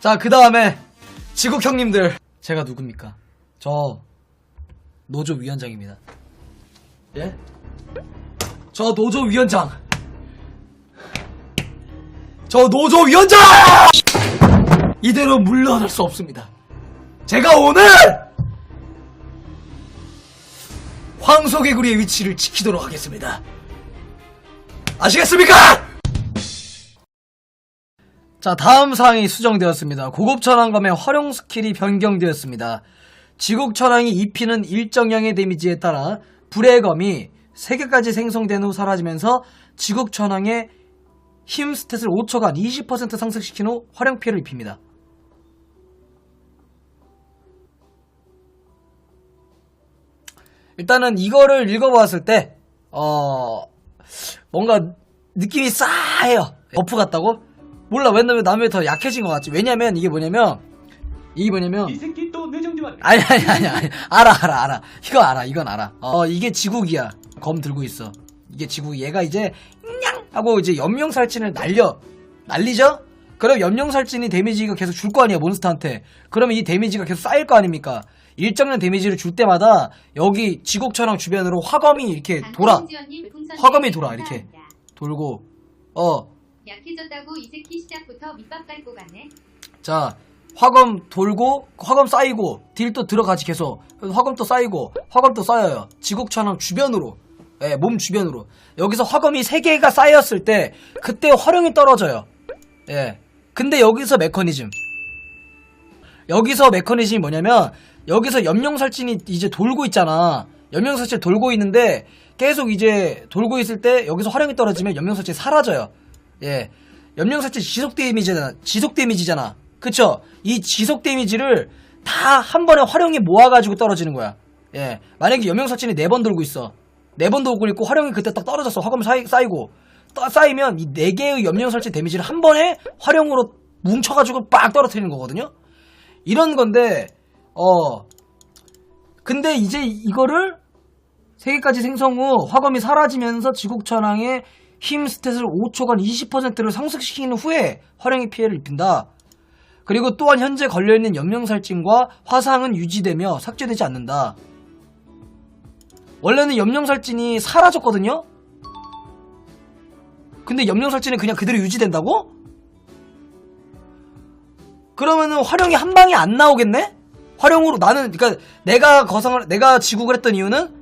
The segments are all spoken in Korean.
자, 그 다음에 지국 형님들. 제가 누굽니까? 저 노조 위원장입니다. 예? 저 노조 위원장. 저 노조 위원장! 이대로 물러날 수 없습니다. 제가 오늘 황소개구리의 위치를 지키도록 하겠습니다. 아시겠습니까? 자, 다음 사항이 수정되었습니다. 고급 천왕검의 활용 스킬이 변경되었습니다. 지국 천왕이 입히는 일정량의 데미지에 따라 불의 검이 3개까지 생성된 후 사라지면서 지국 천왕의 힘 스탯을 5초간 20% 상승시킨 후 활용 피해를 입힙니다. 일단은 이거를 읽어보았을 때, 어, 뭔가 느낌이 싸해요. 버프 같다고? 몰라, 왜냐면 남이 더 약해진 것 같지. 왜냐면 이게 뭐냐면, 이게 뭐냐면, 이 새끼 또내 정지 왔네. 아니, 아니, 아니, 아니. 알아, 알아, 알아. 이거 알아, 이건 알아. 어, 이게 지국이야. 검 들고 있어. 이게 지국, 얘가 이제, 냥! 하고 이제 염룡살진을 날려. 날리죠? 그럼 염룡살진이 데미지가 계속 줄 거 아니야, 몬스터한테. 그러면 이 데미지가 계속 쌓일 거 아닙니까? 일정량 데미지를 줄 때마다 여기 지국천왕 주변으로 화검이 이렇게 돌아. 화검이 돌아, 이렇게. 돌고, 어, 약해졌다고 이 새끼 시작부터 밑밥 깔고 가네. 자, 화검 돌고, 화검 쌓이고, 딜 또 들어가지 계속. 화검 또 쌓이고, 화검 또 쌓여요. 지국천왕 주변으로. 예, 몸 주변으로. 여기서 화검이 3개가 쌓였을 때, 그때 활용이 떨어져요. 예. 근데 여기서 메커니즘. 여기서 메커니즘이 뭐냐면, 여기서 염룡살진이 이제 돌고 있잖아. 염룡살진 돌고 있는데, 계속 이제 돌고 있을 때, 여기서 활용이 떨어지면 염룡살진이 사라져요. 예. 염룡살진 지속 데미지잖아. 지속 데미지잖아. 그쵸? 이 지속 데미지를 다 한 번에 활용이 모아가지고 떨어지는 거야. 예. 만약에 염룡살진이 네 번 돌고 있어. 네 번 돌고 있고 활용이 그때 딱 떨어졌어. 화금 쌓이, 쌓이고. 떠- 쌓이면 이 네 개의 염룡살진 데미지를 한 번에 활용으로 뭉쳐가지고 빡 떨어뜨리는 거거든요? 이런 건데, 어. 근데 이제 이거를 세 개까지 생성 후 화검이 사라지면서 지국천왕의 힘 스탯을 5초간 20%를 상승시키는 후에 활용의 피해를 입힌다. 그리고 또한 현재 걸려있는 염령살진과 화상은 유지되며 삭제되지 않는다. 원래는 염령살진이 사라졌거든요? 근데 염령살진은 그냥 그대로 유지된다고? 그러면은 활용이 한 방에 안 나오겠네? 활용으로 나는 그러니까 내가 거성을 내가 지국을 했던 이유는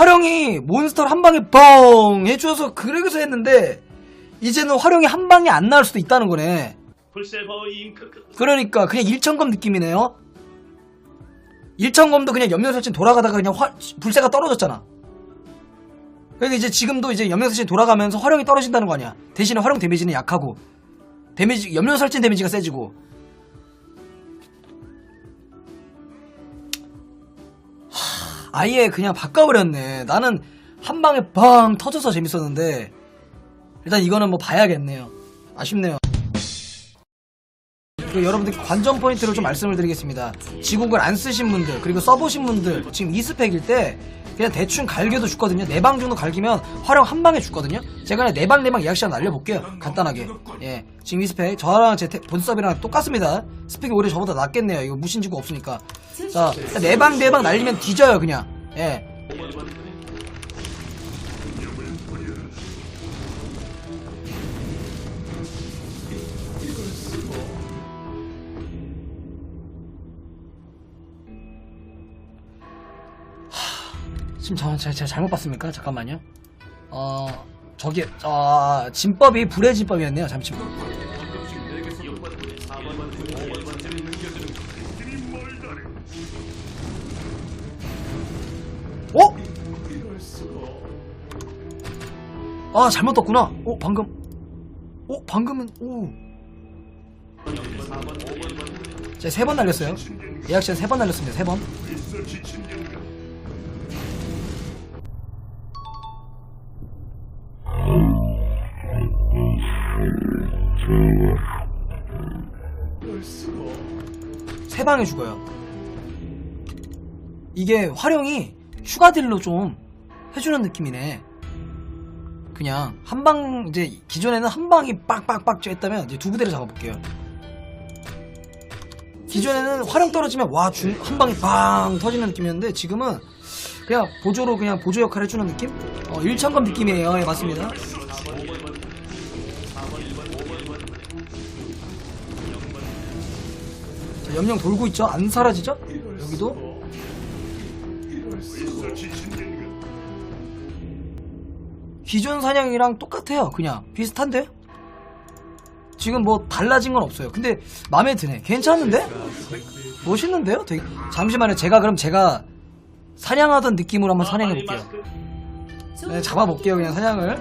활용이 몬스터를 한 방에 뻥 해줘서 그래서 했는데 이제는 활용이 한 방에 안 나올 수도 있다는 거네. 풀세버 잉크. 그러니까 그냥 일천검 느낌이네요. 일천검도 그냥 염려설진 돌아가다가 그냥 화, 불새가 떨어졌잖아. 그러니까 이제 지금도 이제 염려설진 돌아가면서 활용이 떨어진다는 거 아니야. 대신에 활용 데미지는 약하고 데미지 염려설진 데미지가 세지고. 아예 그냥 바꿔버렸네. 나는 한 방에 뻥 터져서 재밌었는데 일단 이거는 뭐 봐야겠네요. 아쉽네요. 그리고 여러분들 관전 포인트를 좀 말씀을 드리겠습니다. 지국을 안 쓰신 분들 그리고 써보신 분들 지금 2스펙일 때 그냥 대충 갈겨도 죽거든요. 네 방 정도 갈기면 활용 한 방에 죽거든요. 제가 그냥 네방 네방 예약 시간 날려볼게요. 간단하게. 예, 지금 2스펙 저랑 제 본섭이랑 똑같습니다. 스펙이 오히려 저보다 낫겠네요. 이거 무신지구 없으니까. 자, 네방 네 방 날리면 뒤져요 그냥. 예. 지금 저, 제가, 제가 잘못 봤습니까? 잠깐만요. 어, 저기, 어, 진법이 불의 진법이었네요. 잠시. 어? 아, 잘못 떴구나. 어, 방금. 어, 방금은, 오. 제가 세 번 날렸어요. 예약 시간 세번 날렸습니다. 세 번. 세 방에 죽어요. 이게 활용이 추가 딜로 좀 해주는 느낌이네. 그냥 한 방 이제 기존에는 한 방이 빡빡빡 했다면 이제 두 부대를 잡아볼게요. 기존에는 화력 떨어지면 와 한 방이 빵 터지는 느낌이었는데 지금은 그냥 보조로 그냥 보조 역할 해주는 느낌? 어, 일천검 느낌이에요. 예, 맞습니다. 자, 염령 돌고 있죠? 안 사라지죠? 여기도? 기존 사냥이랑 똑같아요. 그냥 비슷한데? 지금 뭐 달라진 건 없어요. 근데 마음에 드네. 괜찮은데? 멋있는데요? 되게 잠시만요. 제가 그럼 제가 사냥하던 느낌으로 한번 사냥해 볼게요. 네, 잡아 볼게요. 그냥 사냥을.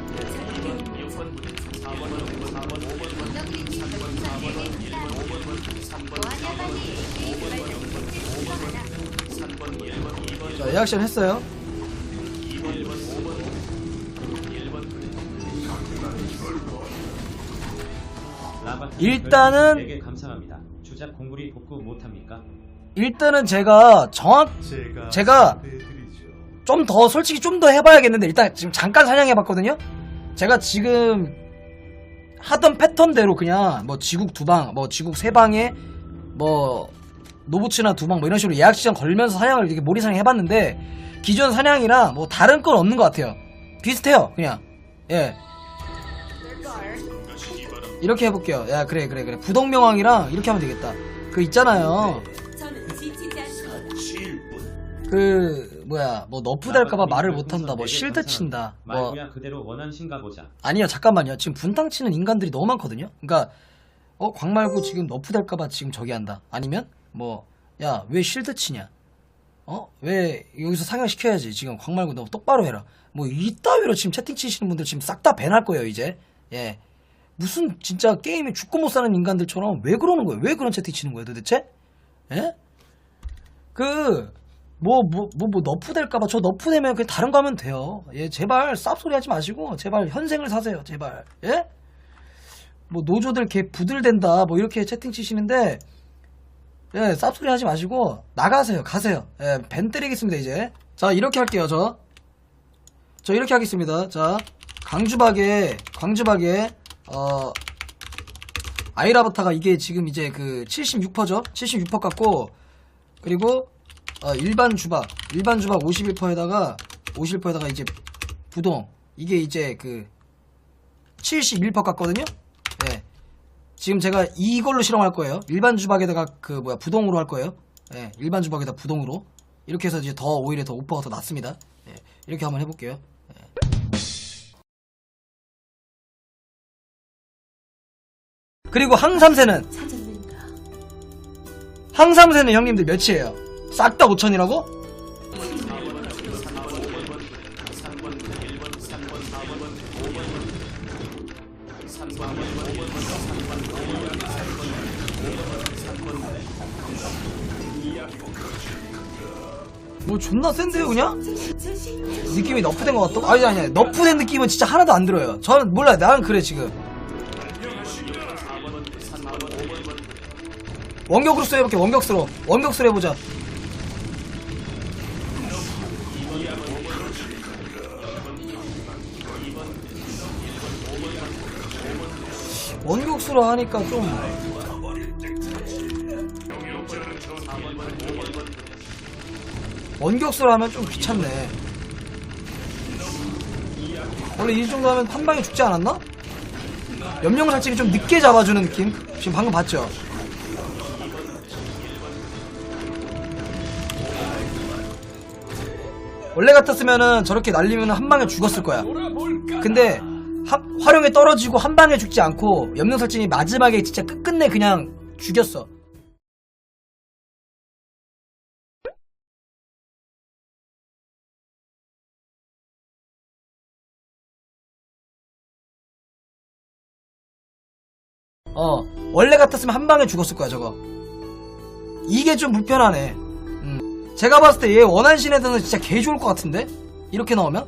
예약션 했어요. 일단은- 되게 감사합니다. 주작 공구리 복구 못합니까? 일단은 제가 정확 제가. 좀 더 솔직히 좀 더 해봐야겠는데 일단 지금 잠깐 사냥해봤거든요. 제가 지금 하던 패턴대로 그냥 뭐 지국 두 방, 뭐 지국 세 방에 뭐 노부츠나 두방뭐 이런 식으로 예약 시간 걸면서 사냥을 이렇게 사냥 해봤는데 기존 사냥이랑 뭐 다른 건 없는 것 같아요. 비슷해요, 그냥. 예. 이렇게 해볼게요. 야 그래 그래 그래 부동명왕이랑 이렇게 하면 되겠다. 그 있잖아요. 그 뭐야 뭐 너프 될까봐 말을 못한다 뭐 실드 친다 뭐 그대로 원하신가 보자. 아니요 잠깐만요 지금 분탕 치는 인간들이 너무 많거든요 그러니까 어 광말고 지금 너프 될까봐 지금 저기 한다 아니면 뭐 야 왜 실드 치냐 어 왜 여기서 상향시켜야지 지금 광말고 너 똑바로 해라 뭐 이따위로 지금 채팅 치시는 분들 지금 싹 다 배날 거예요 이제 예 무슨 진짜 게임에 죽고 못 사는 인간들처럼 왜 그러는 거예요 왜 그런 채팅 치는 거예요 도대체 예? 그, 뭐, 뭐, 뭐, 뭐, 너프 될까봐. 저 너프 되면 그냥 다른 거 하면 돼요. 예, 제발 쌉소리 하지 마시고, 제발 현생을 사세요, 제발. 예? 뭐, 노조들 개 부들댄다, 뭐, 이렇게 채팅 치시는데, 예, 쌉소리 하지 마시고, 나가세요, 가세요. 예, 벤 때리겠습니다, 이제. 자, 이렇게 할게요, 저. 저 이렇게 하겠습니다. 자, 강주박에, 광주박에, 어, 아이라바타가 이게 지금 이제 그 76%죠? 76% 같고, 그리고 어, 일반 주박 일반 주박 51%에다가 51%에다가 이제 부동 이게 이제 그 71% 같거든요. 예. 지금 제가 이걸로 실험할 거예요. 일반 주박에다가 그 뭐야 부동으로 할 거예요. 예. 일반 주박에다 부동으로 이렇게 해서 이제 더 오히려 더 오퍼가 더 낫습니다. 예. 이렇게 한번 해볼게요. 예. 그리고 항삼세는 항삼세는 형님들 몇이에요? 싹 다 5천이라고? 뭐 존나 센데요 그냥? 느낌이 너프된 것 같다? 아니 아니 아니. 너프된 느낌은 진짜 하나도 안 들어요. 저는 몰라요. 나는 그래 지금. 원격으로 써 해볼게 원격수로. 원격수로 해보자. 원격수로 하니까 좀 원격수로 하면 좀 귀찮네 원래 이 정도 하면 한 방에 죽지 않았나? 염령 살찌기 좀 늦게 잡아주는 느낌 지금 방금 봤죠? 원래 같았으면은 저렇게 날리면 한 방에 죽었을 거야. 근데 하- 화룡에 떨어지고 한 방에 죽지 않고 염려설진이 마지막에 진짜 끝끝내 그냥 죽였어. 어 같았으면 한 방에 죽었을 거야 저거. 이게 좀 불편하네. 음. 제가 봤을 때 얘 원한신에서는 진짜 개 좋을 것 같은데? 이렇게 나오면?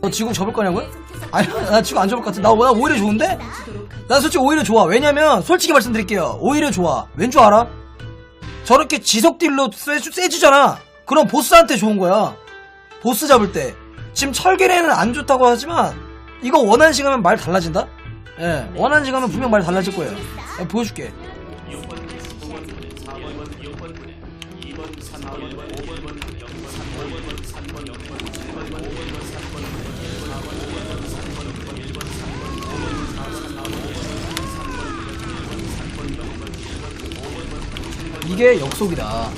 너 지금 접을 거냐고요? 아니, 나 지금 안 접을 것 같아. 나, 나 오히려 좋은데? 난 솔직히 오히려 좋아. 왜냐면, 솔직히 말씀드릴게요. 오히려 좋아. 왠 줄 알아? 저렇게 지속 딜로 세, 세지잖아. 그럼 보스한테 좋은 거야. 보스 잡을 때. 지금 철계래는 안 좋다고 하지만, 이거 원한식 하면 말 달라진다? 예, 원한식 하면 분명 말 달라질 거예요. 예, 보여줄게. 이게 역속이다.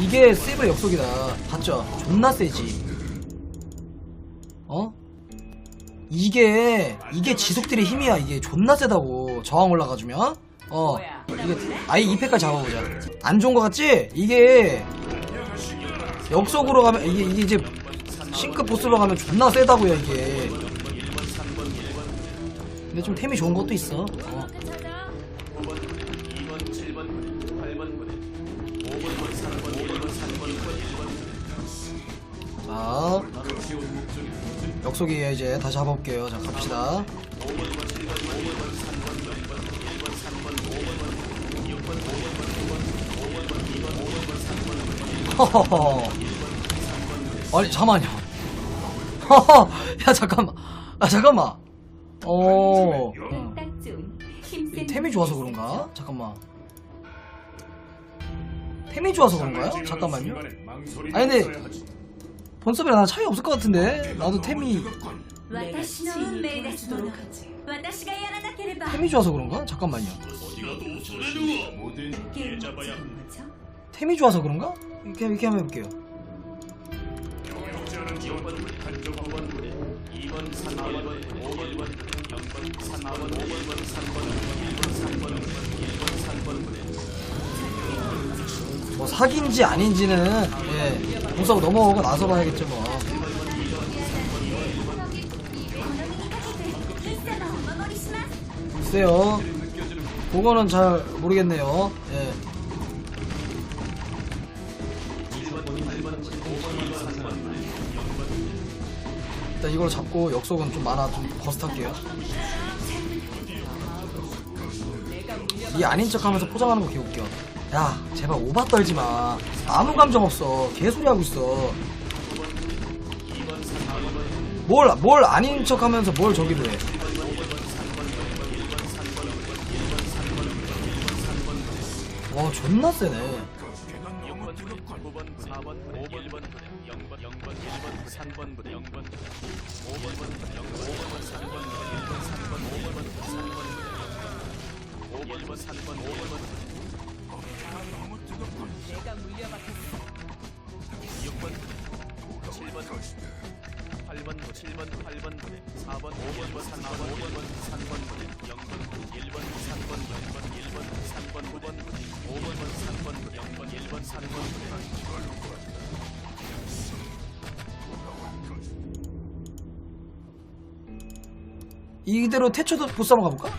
이게 세이브의 역속이다. 봤죠? 존나 세지. 이게 이게 지속들의 힘이야. 이게 존나 세다고 저항 올라가주면. 어. 이게 아예 2패까지 잡아보자. 안 좋은 거 같지? 이게 역속으로 가면 이게 이게 이제 싱크 보스로 가면 존나 세다고요 이게. 근데 좀 템이 좋은 것도 있어. 어. 자, 역속이에요 이제 다시 잡아볼게요. 자 갑시다. 허허허. 아니 잠만요. 허허. 야 잠깐만. 아 잠깐만. 어. 이 템이 좋아서 그런가? 잠깐만. 템이 좋아서 그런가요? 잠깐만요. 아니 근데 컨셉이랑 차이 없을 것 같은데 나도 템이 템이 좋아서 그런가? 잠깐만요 템이 좋아서 그런가? 이렇게, 이렇게 한번 해볼게요 뭐 사귄지 아닌지는 예, 공사고 넘어오고 나서 봐야겠죠 뭐. 글쎄요. 그거는 잘 모르겠네요. 예. 일단 이걸 잡고 역속은 좀 많아 좀 버스탈게요. 이 아닌 척하면서 포장하는 거 개웃겨. 야 제발 오바 떨지 마. 아무 감정 없어. 개소리 하고 있어. 뭘 뭘 아닌 척 하면서 뭘 저기를 해. 와 존나 세네. 이대로 태초도 한번 가볼까?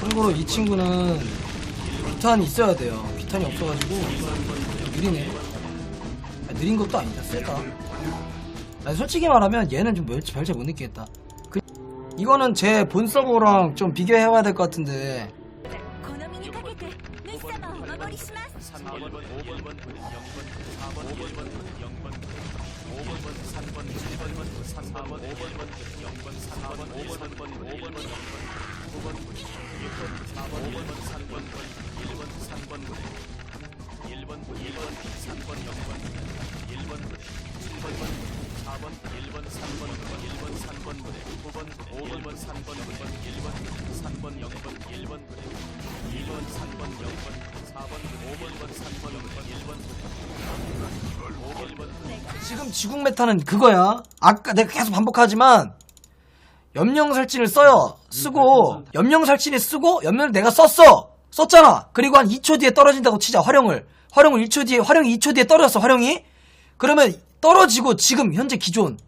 참고로 이 친구는 비탄이 있어야 돼요. 비탄이 없어가지고 느리네. 아, 느린 것도 아니다. 세다. 아니, 솔직히 말하면 얘는 좀 별차 별차 못 느끼겠다. 그- 이거는 제 본 서버랑 좀 비교해봐야 될 것 같은데 1번 부대, 2번 4번 1번 3번 1번 3번 부대, 5번 5번 3번 1번 1번 3번 0번 1번 부대, 1번 3번 0번 4번 5번 3번 1번 부대, 5번 1번 지금 지국 메타는 그거야. 아까 내가 계속 반복하지만 염령 살진을 써요. 쓰고 염령 살진을 쓰고 염령을 내가 썼어. 썼잖아. 그리고 한 2초 뒤에 떨어진다고 치자. 활용을. 활용을 1초 뒤에 활용이 2초 뒤에 떨어졌어. 활용이. 그러면 떨어지고 지금 현재 기존.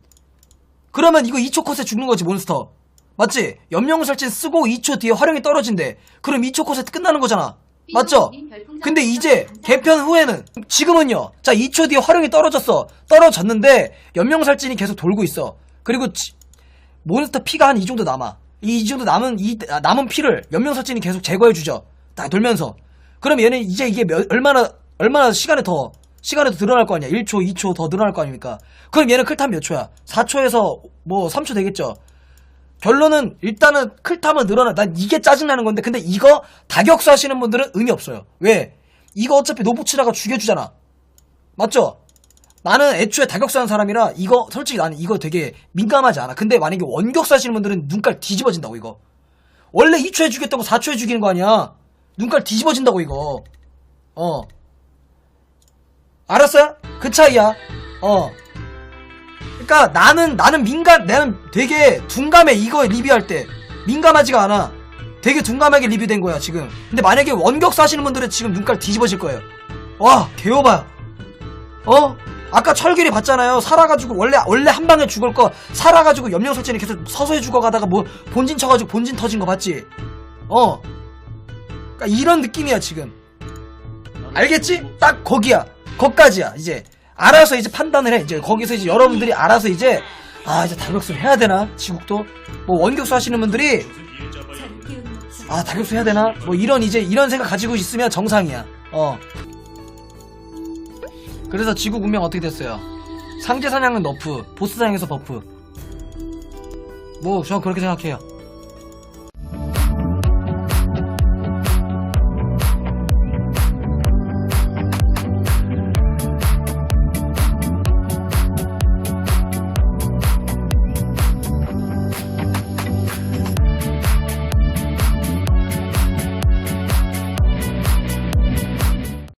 그러면 이거 2초 컷에 죽는 거지 몬스터. 맞지? 염령설진 쓰고 2초 뒤에 활용이 떨어진대. 그럼 2초 컷에 끝나는 거잖아. 맞죠? 근데 이제 개편 후에는 지금은요. 자 2초 뒤에 활용이 떨어졌어. 떨어졌는데 염령살진이 계속 돌고 있어. 그리고 지- 몬스터 피가 한 이 정도 남아. 이, 이 정도 남은 이 아, 남은 피를 염령살진이 계속 제거해 주죠. 다 돌면서. 그럼 얘는 이제 이게 몇- 얼마나 얼마나 시간이 더 시간이 더 늘어날 거 아니야. 1초, 2초 더 늘어날 거 아닙니까? 그럼 얘는 클탐 몇 초야? 4초에서 뭐 3초 되겠죠. 결론은 일단은 클탐은 늘어나. 난 이게 짜증나는 건데 근데 이거 다격수 하시는 분들은 의미 없어요. 왜? 이거 어차피 노부치다가 죽여주잖아. 맞죠? 나는 애초에 다격수 하는 사람이라 이거 솔직히 나는 이거 되게 민감하지 않아. 근데 만약에 원격수 하시는 분들은 눈깔 뒤집어진다고 이거. 원래 2초에 죽였던 거 4초에 죽이는 거 아니야. 눈깔 뒤집어진다고 이거. 어. 알았어요? 그 차이야. 어. 그러니까 나는 나는 민감 나는 되게 둔감해 이거 리뷰할 때 민감하지가 않아. 되게 둔감하게 리뷰된 거야 지금. 근데 만약에 원격수 하시는 분들은 지금 눈깔 뒤집어질 거예요. 와 개오바. 어? 아까 철길이 봤잖아요. 살아가지고 원래 원래 한 방에 죽을 거 살아가지고 염려 설정이 계속 서서히 죽어가다가 뭐 본진 쳐가지고 본진 터진 거 봤지? 어. 그러니까 이런 느낌이야 지금. 알겠지? 딱 거기야. 거기까지야. 이제 알아서 이제 판단을 해. 이제 거기서 이제 여러분들이 알아서 이제 아 이제 다격수 해야 되나? 지국도 뭐 원격수 하시는 분들이. 아 다격수 해야 되나? 뭐 이런 이제 이런 생각 가지고 있으면 정상이야. 어. 그래서 지구 운명 어떻게 됐어요? 상제 사냥은 너프, 보스 사냥에서 버프. 뭐 저 그렇게 생각해요.